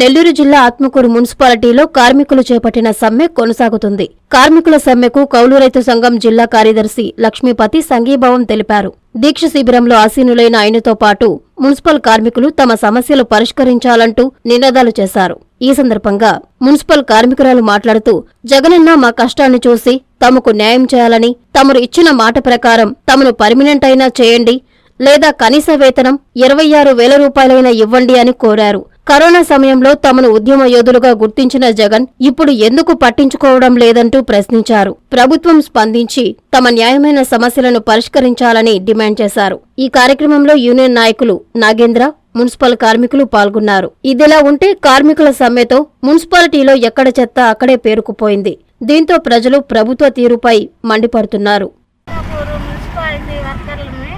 నెల్లూరు జిల్లా ఆత్మకూరు మున్సిపాలిటీలో కార్మికులు చేపట్టిన సమ్మె కొనసాగుతుంది. కార్మికుల సమ్మెకు కౌలు రైతు సంఘం జిల్లా కార్యదర్శి లక్ష్మీపతి సంఘీభావం తెలిపారు. దీక్ష శిబిరంలో ఆసీనులైన ఆయనతో పాటు మున్సిపల్ కార్మికులు తమ సమస్యలు పరిష్కరించాలంటూ నినాదాలు చేశారు. ఈ సందర్భంగా మున్సిపల్ కార్మికురాలు మాట్లాడుతూ జగనన్న మా కష్టాన్ని చూసి తమకు న్యాయం చేయాలని తమరు ఇచ్చిన మాట ప్రకారం తమను పర్మినెంట్ అయినా చేయండి లేదా కనీస వేతనం ఇరవై ఆరు వేల రూపాయలైనా ఇవ్వండి అని కోరారు. కరోనా సమయంలో తమను ఉద్యమ యోధులుగా గుర్తించిన జగన్ ఇప్పుడు ఎందుకు పట్టించుకోవడం లేదంటూ ప్రశ్నించారు. ప్రభుత్వం స్పందించి తమ న్యాయమైన సమస్యలను పరిష్కరించాలని డిమాండ్ చేశారు. ఈ కార్యక్రమంలో యూనియన్ నాయకులు నాగేంద్ర మున్సిపల్ కార్మికులు పాల్గొన్నారు. ఇదిలా ఉంటే కార్మికుల సమ్మెతో మున్సిపాలిటీలో ఎక్కడ చెత్త అక్కడే పేరుకుపోయింది. దీంతో ప్రజలు ప్రభుత్వ తీరుపై మండిపడుతున్నారు ఆత్మకూరు మున్సిపాలిటీ వర్కర్లని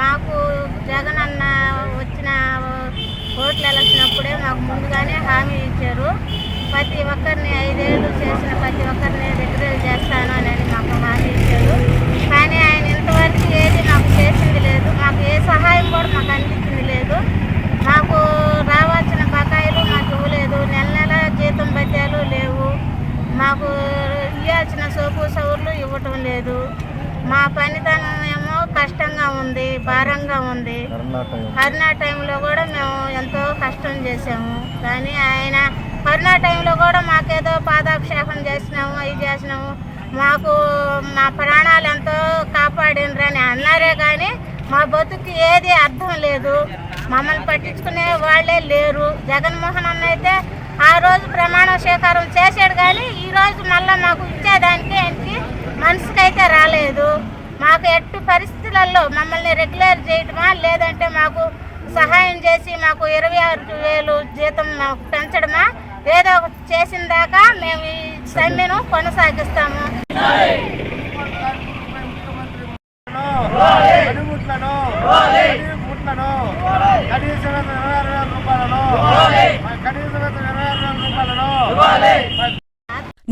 మాకు జగన్ అన్న వచ్చిన ఓట్లు ఎలక్షన్ మాకు ముందుగానే హామీ ఇచ్చారు. ప్రతి ఒక్కరిని ఐదేళ్ళు చేసిన ప్రతి ఒక్కరిని రిటైర్ చేస్తాను అని మాకు హామీ ఇచ్చారు. కానీ ఆయన ఇంతవరకు ఏది మాకు చేసింది లేదు. మాకు ఏ సహాయం కూడా మాకు అందించింది లేదు. మాకు రావాల్సిన బకాయిలు మాకు ఇవ్వలేదు. నెల నెల జీతం బత్యాలు లేవు. మాకు ఇవ్వాల్సిన సోపు సౌర్లు ఇవ్వటం లేదు. మా పనితనం ఏమో భారంగా ఉంది కరోనా టైంలో కూడా మేము ఎంతో కష్టం చేసాము కానీ ఆయన కరోనా టైంలో కూడా మాకేదో పాదాభిషేకం చేసినాము అవి చేసినాము. మాకు మా ప్రాణాలు ఎంతో కాపాడినరని అన్నారే కానీ మా బతుకు ఏది అర్థం లేదు. మమ్మల్ని పట్టించుకునే వాళ్ళే లేరు. జగన్మోహన్ అన్న అయితే ఆ రోజు ప్రమాణ స్వీకారం చేశాడు కానీ ఈ రోజు మళ్ళీ మాకు ఇచ్చేదానికి ఆయనకి మనసుకైతే రాలేదు. మాకు ఎట్టి పరిస్థితులలో మమ్మల్ని రెగ్యులర్ చేయటమా? లేదంటే మాకు సహాయం చేసి మాకు ఇరవై ఆరు వేలు జీతం మాకు పెంచడమా? ఏదో ఒకటి చేసిన దాకా మేము ఈ సమ్మెను కొనసాగిస్తాము. పనిముట్లను కనీస వేతనం ఇరవై ఆరు వేల రూపాయలను కనీస వేతనం ఇరవై ఆరు వేల రూపాయలను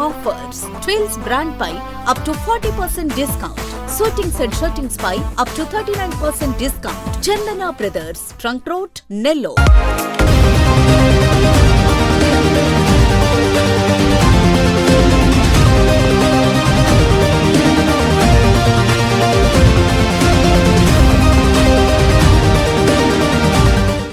offers twills brand pi up to forty percent discount suitings and shirtings pi up to thirty nine percent discount Chandana Brothers Trunk Road Nellore